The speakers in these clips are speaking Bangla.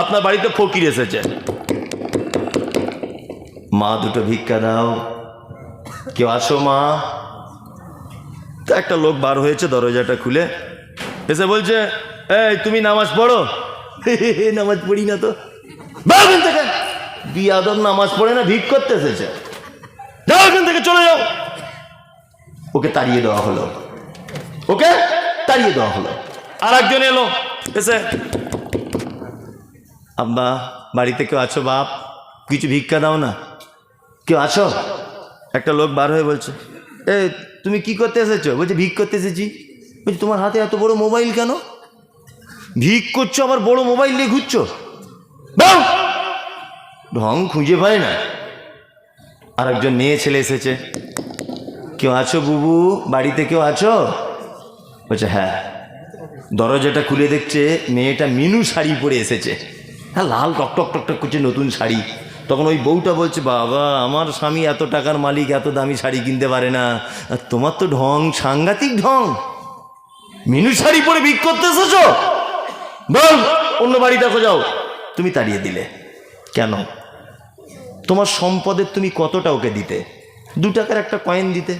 আপনার বাড়িতে ফকির এসেছে। মা, দুটো ভিক্ষা দাও। কেউ আসো, মা। একটা লোক বার হয়েছে দরজাটা খুলে। এসে বলছে, এই, তুমি নামাজ পড়ো? নামাজ পড়ি না তো। এখান থেকে। বিয়াদব নামাজ পড়ে না, ভিক করতে এসেছে। যাও এখান থেকে, চলে যাও। ওকে তাড়িয়ে দেওয়া হলো। ওকে তাড়িয়ে দেওয়া হলো। আর একজন এলো, এসে আব্বা, বাড়িতে কেউ আছো বাপ? কিছু ভিক্ষা দাও না। কেউ আছো? একটা লোক বার হয়ে বলছে, এ, তুমি কি করতে এসেছ? বলছে ভিক করতে এসেছি। বলছি, তোমার হাতে এত বড় মোবাইল কেন? ভিক করছ, আবার বড় মোবাইল নিয়ে ঘুরছো? ঢং খুঁজে পায় না। আর একজন মেয়ে ছেলে এসেছে, কেউ আছো বুবু? বাড়িতে কেউ আছো? বলছে হ্যাঁ। দরজাটা খুলে দেখছে, মেয়েটা মিনু শাড়ি পরে এসেছে। হ্যাঁ লাল টক টক টক টক করছে নতুন শাড়ি। তখন ওই বউটা বলছে, বাবা, আমার স্বামী এত টাকার মালিক, এত দামি শাড়ি কিনতে পারে না। তোমার তো ঢং, সাংঘাতিক ঢং। মিনু শাড়ি পরে বিক করতে এসেছ? বল, অন্য বাড়ি দেখো যাও। তুমি তাড়িয়ে দিলে। কেন? তোমার সম্পদের তুমি কতটা ওকে দিতে? দু টাকার একটা কয়েন দিতে।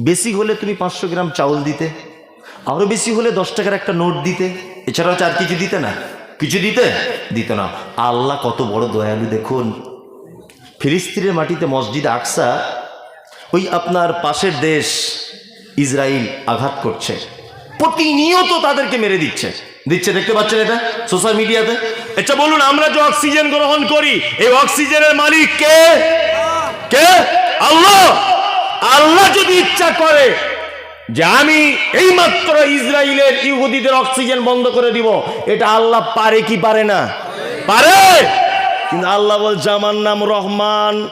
বেশি হলে তুমি পাঁচশো গ্রাম চাউল দিতে। আরও বেশি হলে দশ টাকার একটা নোট দিতে। এছাড়াও চার কিছু দিতে না। কিছু দিতে? দিত না। আল্লাহ কত বড় দয়ালু, দেখুন। ফিলিস্তিনের মাটিতে মসজিদ আকসা, ওই আপনার পাশের দেশ ইসরায়েল আঘাত করছে। প্রতিনিয়ত তাদেরকে মেরে দিচ্ছে। দিচ্ছে দেখতে পাচ্ছেন এটা সোশ্যাল মিডিয়াতে। আচ্ছা বলুন, আমরা যে অক্সিজেন গ্রহণ করি, এই অক্সিজেনের মালিক কে? কে? আল্লাহ! আল্লাহ যদি ইচ্ছা করে যে আমি এইমাত্র ইসরায়েলের ইহুদিদের অক্সিজেন বন্ধ করে দিব, এটা আল্লাহ পারে কি পারে না? পারে! কিন্তু আল্লাহ বলছে, আমার নাম রহমান।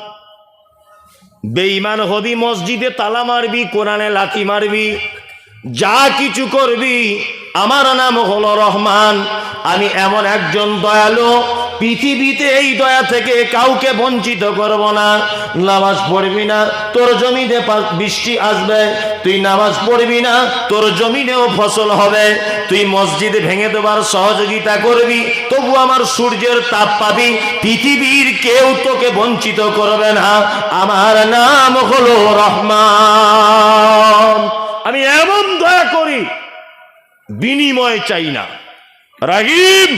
বেঈমান হবি, মসজিদে তালা মারবি, কোরআনে লাথি মারবি। যা কিছু করবি, আমার নাম হলো রহমান। আমি এমন একজন দয়ালু, পৃথিবীতে এই দয়া থেকে কাউকে বঞ্চিত করব না। নামাজ পড়বি না, তোর জমিতে বৃষ্টি আসবে। তুই নামাজ পড়বি না, তোর জমিনেও ফসল হবে। তুই মসজিদ ভেঙে দেবার সহযোগিতা করবি, তবু আমার সূর্যের তাপ পাবি। পৃথিবীর কেউ তোকে বঞ্চিত করবে না। আমার নাম হলো রহমান। আমি এমন দয়া করি, বিনিময় চাই না। রাহিম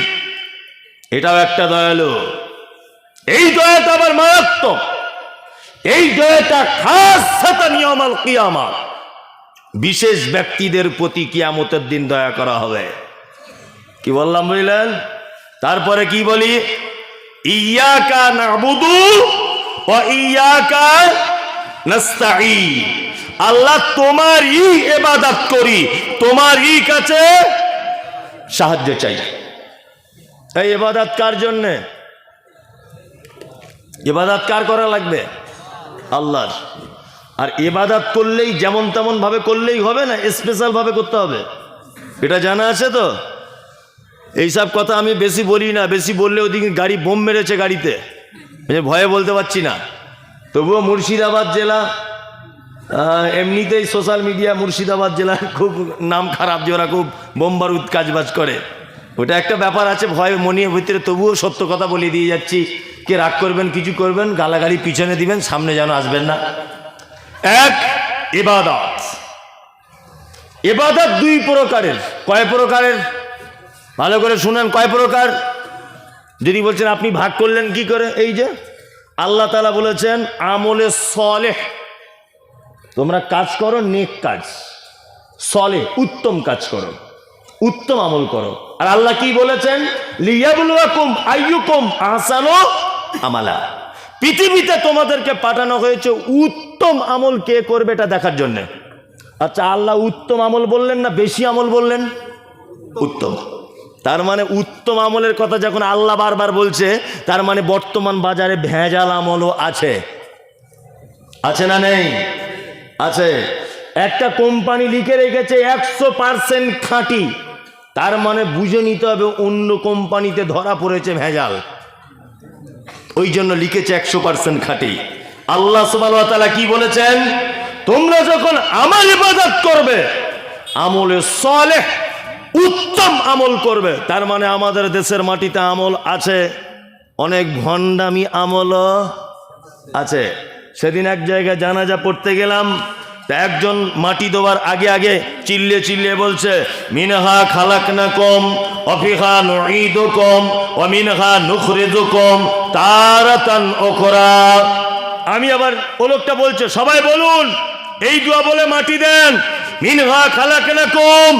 এটাও একটা দয়ালু। এই দয়াটা আবার মারাত্মক। এই দয়াটা খাস নিয়মাল কিয়ামাত। বিশেষ ব্যক্তিদের প্রতি কিয়ামতের দিন দয়া করা হবে। কি বললাম বুঝলেন তারপরে কি বলি? ইয়াকা নাবুদু ও ইয়াকা নাস্তাঈন। আল্লাহ তোমারই এবাদত করি। তোমারই কাছে সাহায্য চাই। এই এবাদত কার জন্যে? এবাদত কার করা লাগবে? আল্লাহর। আর এবাদত করলেই যেমন তেমন ভাবে করলেই হবে না স্পেশাল ভাবে করতে হবে। এটা জানা আছে তো? এইসব কথা আমি বেশি বলি না, বেশি বললে ওদিকে গাড়ি বোম মেরেছে গাড়িতে। ভয়ে বলতে পারছি না। তবুও মুর্শিদাবাদ জেলা এমনিতেই সোশ্যাল মিডিয়া মুর্শিদাবাদ জেলার খুব নাম খারাপ যে ওরা খুব বোম বারুদ কাজবাজ করে। ওটা একটা ব্যাপার আছে, ভয় মনিয়ে ভিতরে তবুও সত্য কথা বলে দিয়ে যাচ্ছি। কে রাগ করবেন, কিছু করবেন, গালাগালি পিছনে দিবেন, সামনে যেন আসবেন না। এক, এবাদত। এবাদত দুই প্রকারের। কয় প্রকারের? ভালো করে শুনেন, কয় প্রকার? যদি বলছেন, আপনি ভাগ করলেন কি করে? এই যে, আল্লাহ তালা বলেছেন, আমলে সলেহ। তোমরা কাজ করো, নেক কাজ। সলে, উত্তম কাজ করো, উত্তম আমল করো। আর আল্লাহ কি বলেছেন? লিয়াবুলুয়াকুম আইয়ুকুম আহসানু আমালা। পৃথিবীতে তোমাদেরকে পাঠানো হয়েছে উত্তম আমল কে করবে এটা দেখার জন্য। আচ্ছা আল্লাহ উত্তম আমল বললেন না বেশি আমল বললেন? উত্তম। তার মানে উত্তম আমলের কথা যখন আল্লাহ বারবার বলছে, তার মানে বর্তমান বাজারে ভেজাল আমলও আছে। আছে না নেই? আছে। একটা কোম্পানি লিখে রেখেছে একশো পার্সেন্ট খাঁটি। তার মানে বুঝে নিতে হবে অন্য কোম্পানিতে ধরা পড়েছে ভেজাল। ওই জন্য লিখেছে একশো পার্সেন্ট খাঁটি। আল্লাহ সুবাহ কি বলেছেন? তোমরা যখন আমার ইবাদত করবে, আমলে সলেহ, উত্তম আমল করবে। তার মানে আমাদের দেশের মাটিতে আমল আছে, অনেক ভণ্ডামি আমলও আছে। সেদিন এক জায়গায় জানাজা পড়তে গেলাম, তা একজন মাটি দেওয়ার আগে আগে চিল্লে চিল্লে বলছে, মিনহা খালাক না কম অফিহা নঈদ কম অমিনহা নুখরেজ কম তারাতান ওখরা আমি আবার ও লোকটা বলছে, সবাই বলুন, এই দোয়া বলে মাটি দেন, মিনহা খালাক না কম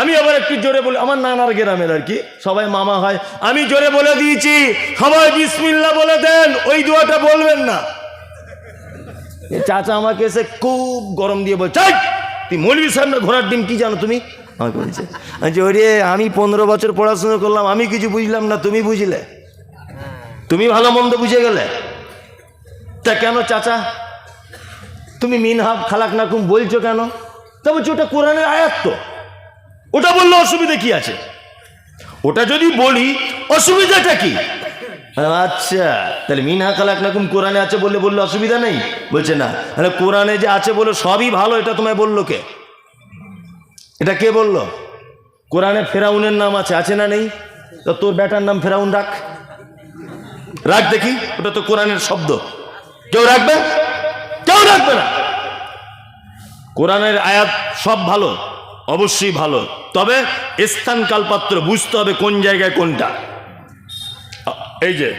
আমি আবার একটু জোরে বলি, আমার নানার গ্রামের আর কি, সবাই মামা হয়। আমি জোরে বলে দিয়েছি, সবাই বিসমিল্লা বলে দেন, ওই দোয়াটা বলবেন না। চাচা আমাকে এসে খুব গরম দিয়ে বলছে "এই, তুই মৌলবি সাহেব না ঘোড়ার ডিম কি জানো তুমি? আমাকে বলছে আমি ওরে আমি পনেরো বছর পড়াশোনা করলাম আমি কিছু বুঝলাম না তুমি বুঝলে? তুমি ভালো মন্দ বুঝে গেলে। তা কেন চাচা? তুমি মিনহাব খালাক নাকুম বলছো কেন? তা বলছি ওটা কোরআনের আয়াত তো। ওটা বললে অসুবিধা কি আছে? ওটা যদি বলি অসুবিধাটা কি? আচ্ছা তাহলে মিনহা খালাক নাকুম কোরআনে আছে বললে বললে অসুবিধা নেই? বলছে না। তাহলে কোরআনে যে আছে বলে, সবই ভালো, এটা তোমায় বলল কে? এটা কে বলল? কোরআনে ফেরাউনের নাম আছে আছে না নেই? তো তোর বেটার নাম ফেরাউন রাখ। রাখ দেখি, ওটা তো কোরআনের শব্দ। কেউ রাখবে? কেউ রাখবে না। কোরআনের আয়াত সব ভালো, অবশ্যই ভালো। তবে স্থান কালপাত্র বুঝতে হবে কোন জায়গায় কোনটা। এই যে,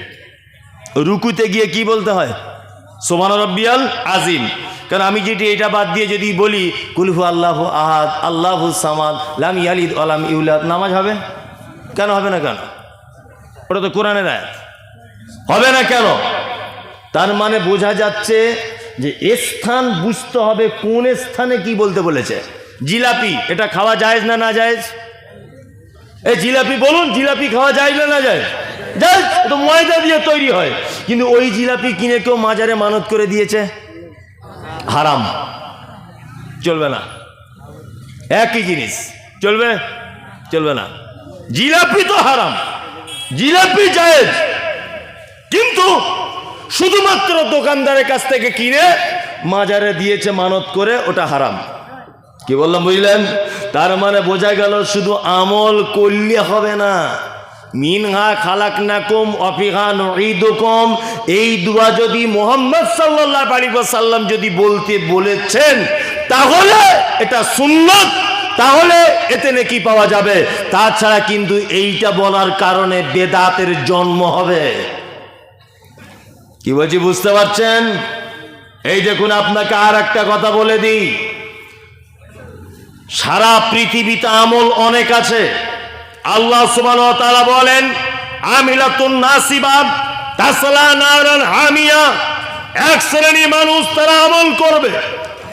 রুকুতে গিয়ে কি বলতে হয়? সোমান রব্বিয়াল আজিম কারণ আমি যেটি এটা বাদ দিয়ে যদি বলি কুলহু আল্লাহ আহাদ, আল্লাহ সামাদ, লাম ইয়ালিদ আলাম ইউলাদ, নামাজ হবে? কেন হবে না কেন? ওটা তো কোরআনের আয়াত। হবে না কেন? তার মানে বোঝা যাচ্ছে যে স্থান বুঝতে হবে কোন স্থানে কি বলতে বলেছে। জিলাপি, এটা খাওয়া যায় না না যায় এই জিলাপি বলুন, জিলাপি খাওয়া যায় না না যায় তো ময়দা দিয়ে তৈরি হয়। কিন্তু ওই জিলাপি কিনে কেউ মাজারে মানত করে দিয়েছে? হারাম। চলবে না। একই জিনিস। চলবে? চলবে না। জিলাপি তো হারাম। জিলাপি জায়েজ। কিন্তু শুধুমাত্র দোকানদারের কাছ থেকে কিনে মাজারে দিয়েছে মানত করে, ওটা হারাম। কি বললাম, বুঝলেন? তার মানে বোঝা গেল শুধু আমল করলে হবে না। মিনহা খালাক নাকুম অফিহা নঈদুকুম। এই দুয়া যদি মোহাম্মদ সাল্লাল্লাহু আলাইহি যদি বলতে বলেছেন, তাহলে এটা সুন্নত। তাহলে এতে নাকি পাওয়া যাবে। তাছাড়া কিন্তু এইটা বলার কারণে বেদাতের জন্ম হবে। কি বলছি, বুঝতে পারছেন? এই দেখুন, আপনাকে আর একটা কথা বলে দিই। সারা পৃথিবীতে আমল অনেক আছে। আল্লাহ ওয়া তাআলা বলেন, আমিলাতুন নাসিবাব তাসলা নারান হামিয়া। এক শ্রেণি মানুষ তারা আমল করবে।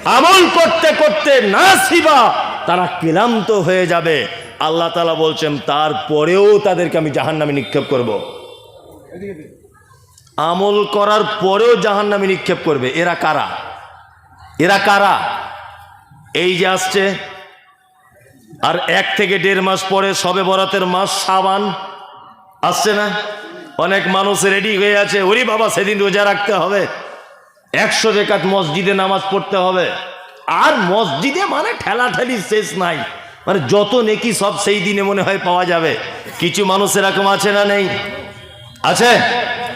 আমল করতে করতে নাসিবা, তারা ক্লান্ত হয়ে যাবে। আল্লাহ তাআলা বলছেন, তারপরেও তাদেরকে আমি জাহান্নামে নিক্ষেপ করব। আমল করার পরেও জাহান্নামে নিক্ষেপ করবে। এরা কারা? এরা কারা? এই যে আসছে আর এক থেকে দেড় মাস পরে সবে বরাতের মাস সাবান আসছে না? অনেক মানুষ রেডি হয়ে আছে। ওরে বাবা, সেদিন রোজা রাখতে হবে। একশো রেখাত মসজিদে নামাজ পড়তে হবে। আর মসজিদে মানে ঠেলাঠেলি শেষ নাই। মানে যত নেকি সব সেই দিনে মনে হয় পাওয়া যাবে। কিছু মানুষ এরকম আছে না নেই? আছে?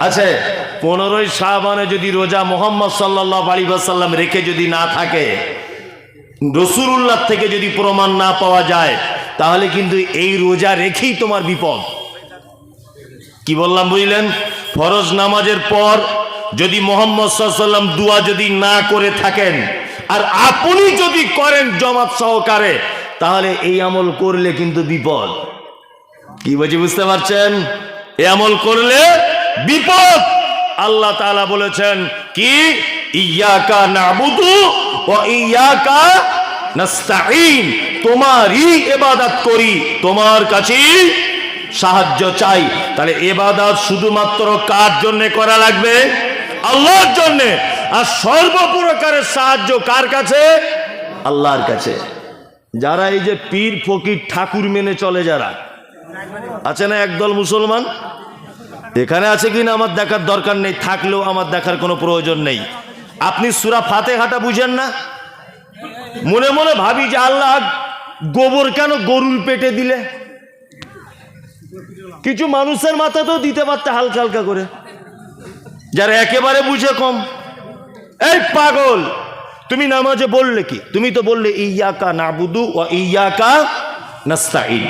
আছে। পনেরোই শাহবানে যদি রোজা মোহাম্মদ সাল্লাহ আলী সাল্লাম রেখে যদি না থাকে রসুল্লাহ থেকে যদি প্রমাণ না পাওয়া যায়, তাহলে কিন্তু এই রোজা রেখেই তোমার বিপদ। কি বললাম বুঝলেন? ফরজ নামাজের পর যদি মোহাম্মদ সাল্লাম দুয়া যদি না করে থাকেন, আর আপনি যদি করেন জমাত সহকারে, তাহলে এই আমল করলে কিন্তু বিপদ। কি বলছি বুঝতে পারছেন? এই আমল করলে বিপদ। আল্লাহ তাআলা বলেছেন, কি? ইয়াকা নাবুদু ও ইয়াকা নাস্তাইন তোমারই ইবাদত করি, তোমার কাছেই সাহায্য চাই। তাহলে এবাদত শুধুমাত্র কার জন্য করা লাগবে? আল্লাহর জন্য। আর সর্বপ্রকারের সাহায্য কার কাছে? আল্লাহর কাছে। যারা এই যে পীর, ফকির, ঠাকুর মেনে চলে যারা, আছে না একদল মুসলমান? এখানে আছে কিনা আমার দেখার দরকার নেই, থাকলেও আমার দেখার কোনো প্রয়োজন নেই। আপনি সুরা ফাতে হাটা বুঝেন না? মনে মনে ভাবি যে আল্লাহ গোবর কেন গরুর পেটে দিলে? কিছু মানুষের মাথা তো দিতে পারতে হালকা হালকা করে। যারা একেবারে বুঝে কম। এই পাগল, তুমি নামাজে বললে কি? তুমি তো বললে, ইয়াকা নাবুদু ও ইয়াকা নাস্তাইন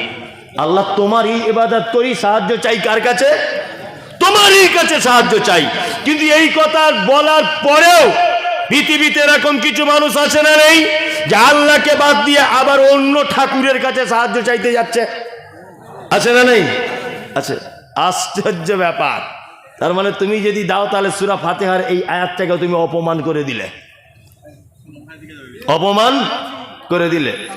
আল্লাহ তোমার তোমারই ইবাদত করি, সাহায্য চাই কার কাছে? তোমারই কাছে সাহায্য চাই। কিন্তু এই কথা বলার পরেও পৃথিবীতে এরকম কিছু মানুষ আছে না নেই, যে আল্লাহকে বাদ দিয়ে আবার অন্য ঠাকুরের কাছে সাহায্য চাইতে যাচ্ছে। আছে না নেই? আছে। আশ্চর্য ব্যাপার। তার মানে তুমি যদি দাও, তাহলে সুরা ফাতেহার এই আয়াতটাকে তুমি অপমান করে দিলে। অপমান করে দিলে।